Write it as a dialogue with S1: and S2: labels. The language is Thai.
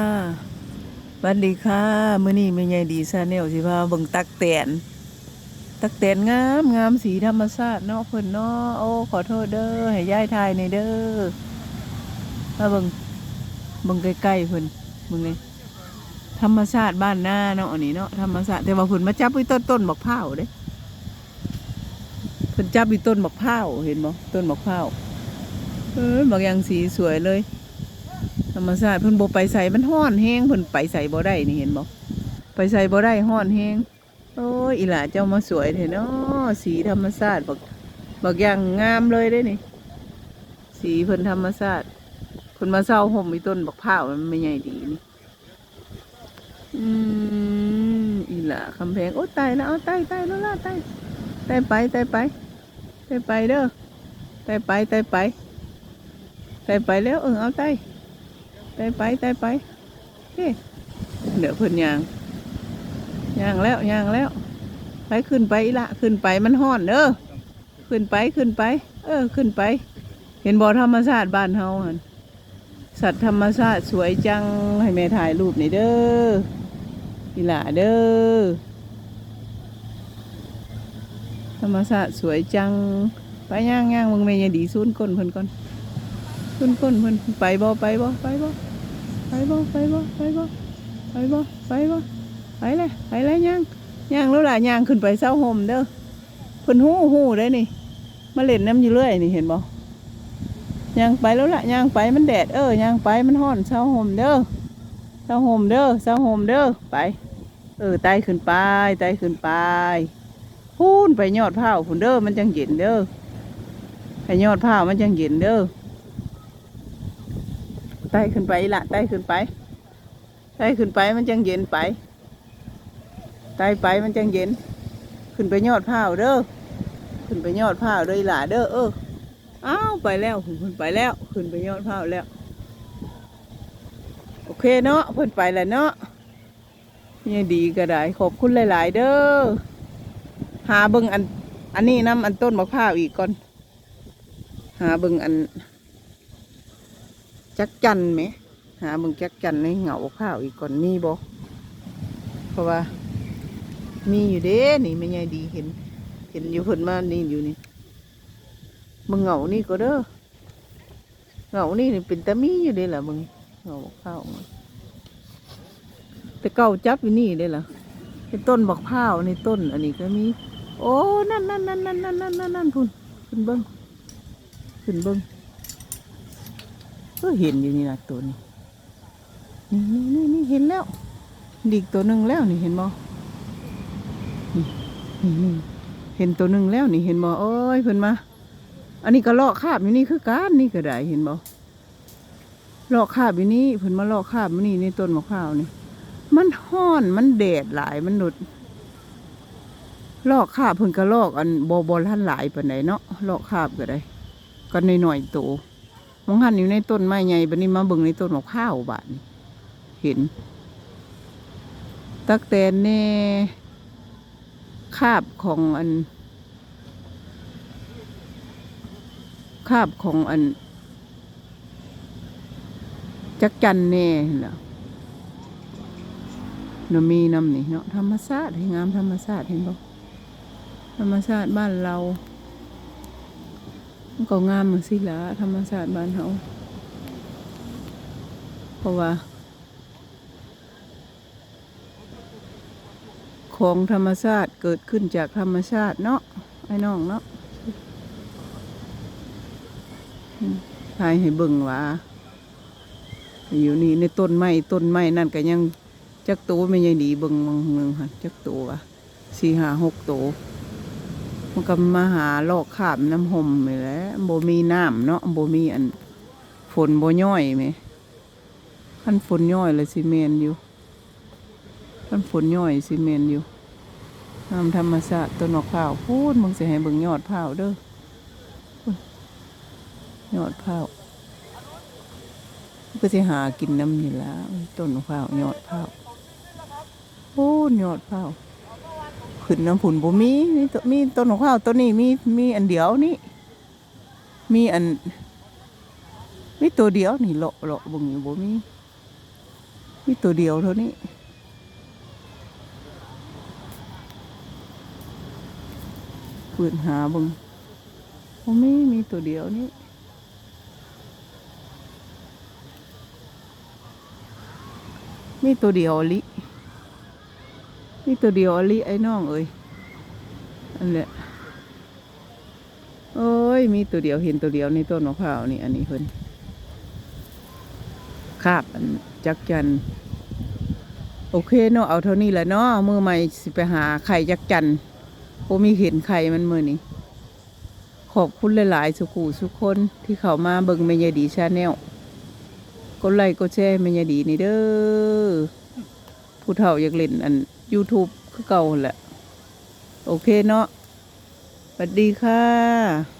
S1: ค่ะสวัสดีค่ะมื้อนี้แม่ใหญ่ดีซาแนลสิพาเบิ่งตักแตน ตักแตนงามงามสีธรรมชาติเนาะเพิ่นเนาะโอ้ขอโทษเด้อให้ยายทายในเด้อมาเบิ่งเบิ่งใกล้ๆเพิ่นเบิ่งนี่ธรรมชาติบ้านหน้าเนาะอันนี้เนาะธรรมชาติแต่ว่าเพิ่นมาจับไว้ต้นต้นบักพร้าวเด้เพิ่นจับไว้ต้นบักพร้าวเห็นบ่ต้นบักพร้าวเออบักอย่างสีสวยเลย ธรรมชาติเพิ่นบ่ไปใส่มันฮ้อนแฮงเพิ่นไปใส่บ่ได้นี่เห็นบ่ไปใส่บ่ได้ฮ้อนแฮงโอ้ยอีหล่าเจ้ามาสวยแท้เนาะสีธรรมชาติบักบักอย่างงามเลยเด้นี่ สีเพิ่นธรรมชาติเพิ่นมาเศร้าห่มอีต้นบักพร้ามันไม่ใหญ่ดีนี่อืมอีหล่าคำแพงโอ้ตายแล้วเอาตายตายแล้วล่ะตายตายไปตายไปตายไปเด้อตายไปตายไปตายไปแล้วเออเอาตาย ไปไปไปไปเฮ้เดี๋ยวเพิ่นยางยางแล้วยางแล้ว ไปขึ้นไปอีละขึ้นไปมันห้อนเด้อขึ้นไปขึ้นไป เออ ขึ้นไป เห็นบ่อธรรมชาติบ้านเฮาหันสัตว์ธรรมชาติสวยจังให้แม่ถ่ายรูปนี่เด้ออีหล่าเด้อธรรมชาติสวยจังไปย่างย่างมึงแม่ยายดีซูนก้นเพิ่นก่อน ขึ้นก้นเพิ่นไปบ่ไปบ่ไปบ่ไปบ่ไปบ่ไปบ่ไปบ่ไปบ่ไปเลยไปเลยย่างย่างแล้วล่ะย่างขึ้นไปเศร้าห่มเด้อเพิ่นหู้หู้ได้นี่มาเล่นน้ำอยู่เรื่อยนี่เห็นบ่ย่างไปแล้วล่ะย่างไปมันแดดเออย่างไปมันร้อนเศร้าห่มเด้อเศร้าห่มเด้อเศร้าห่มเด้อไป เออไต่ขึ้นไปไต่ขึ้นไปพูนไปยอดผ้าวพุ่นเด้อมันจังเย็นเด้อไปยอดผ้าวมันจังเย็นเด้อ ไต่ขึ้นไปละไต่ขึ้นไปไต่ขึ้นไปมันจังเย็นไปไต่ไปมันจังเย็น ขึ้นไปยอดผ้าเด้อขึ้นไปยอดผ้าเด้ออีหล่าเด้อเอออ้าวไปแล้วขึ้นไปแล้ว ขึ้นไปยอดผ้าแล้ว โอเคเนาะเพิ่นไปแล้วเนาะนี่ดีก็ได้ขอบคุณหลาย ๆ เด้อหาเบิ่งอัน อันนี้น้ำอันต้นมะพร้าวอีกก่อน หาเบิ่งอัน จักจันไหม หาเบิ่งจักจันในเหงาข้าวอีกก่อนมีบ่เพราะว่า มีอยู่เด้นี่ไม่ใหญ่ดีเห็น เห็นอยู่เพิ่นมานี่อยู่นี่มึงเหงานี่ก็เด้อเหงานี่นี่เป็นตะมีอยู่เด้ล่ะมึงเหงาข้าวแต่เก่าจับอยู่นี่เด้ล่ะเป็นต้นบักพร้าวในต้น อันนี้ก็มี โอ้นั่นนั่นนั่นนั่นนั่นนั่นนั่นพุ่นขึ้นเบิ้งขึ้นเบิ้ง ก็เห็นอยู่นี่นะตัวนี้นี่นี่นี่นี่เห็นแล้วดีกตัวหนึ่งแล้วนี่เห็นบ่นี่นี่เห็นตัวหนึ่งแล้วนี่เห็นบ่โอ้ยเพิ่นมา อันนี้ก็ลอกคาบอยู่นี่คือการนี่ก็ได้เห็นบ่ลอกคาบอยู่นี่เพิ่นมาลอกคาบอยู่นี่ในต้นมะพร้าวนี่ มันห้อนมันแดดหลายมันหนุดลอกคาบเพิ่นก็ลอกอันบ่บ่ทันหลายปานใดเนาะลอกคาบก็ได้ก็น้อยๆโต มองหันอยู่ในต้นไม้ใหญ่บัดนี้มาเบิ่งในต้นมะพร้าวบาดนี้เห็น ตักแตนแน่คาบของอัน คาบของอัน จักจันแน่เหรอนมีน้ำนี่เนาะธรรมชาติให้งามธรรมชาติเห็นบ่ธรรมชาติบ้านเรา มันก็งามเหมือนสิละธรรมชาติบ้านเฮาเพราะว่า ของธรรมชาติเกิดขึ้นจากธรรมชาติเนาะไอ้น้องเนาะทายให้เบิ่งว่า อยู่นี่ในต้นไม้ต้นไม้นั่นก็ยังจักโตไม่ยังดีเบิ่งเมืองหันจักโตว่ะสี่ห้าหกโต มันก็มาหาลอกขาบน้ำห่มไปแล้วโบมีน้ำเนาะโบมีอันฝนโบย่อยไหมขั้นฝนย่อยเลยซีเมนอยู่ขั้นฝนย่อยซีเมนอยู่น้ำธรรมชาติต้นมะพร้าวพูดมึงเสิให้เบิ่งยอดพร้าวเด้อยอดพร้าวก็สิหากินน้ำนี่ละต้นมะพร้าวยอดพร้าวโอ้ยอดพร้าว ขึ้นน้ำผุนบ่มีมีต้นมีต้นของข้าวต้นนี้มีมีอันเดียวนี่มีอันมีตัวเดียวนี่เลาะเลาะบึงอยู่บ่มีมีตัวเดียวเท่านี้ปืนหาบึงโอ้มีมีตัวเดียวนี่มีตัวเดียวลิ มีตัวเดียวอลิไอ้น้องเอ้ยอันแหละโอ้ย มีตัวเดียวเห็นตัวเดียวในต้นมะพร้าวนี่ อันนี้เพิ่นคาบอันจักจัน โอเคเนาะเอาเท่านี้แหละเนาะมือใหม่สิไปหาไข่จักจันโอมีเห็นไข่มันมือนี้ขอบคุณหลายๆ สุขูสุกคนที่เข้ามาเบิ่งเมยดีชาแนลกดไลค์กดแชร์เมยดีนี่เด้อผู้เฒ่าอยากเล่นอัน YouTube คือเก่าแหละ โอเคเนาะสวัสดีค่ะ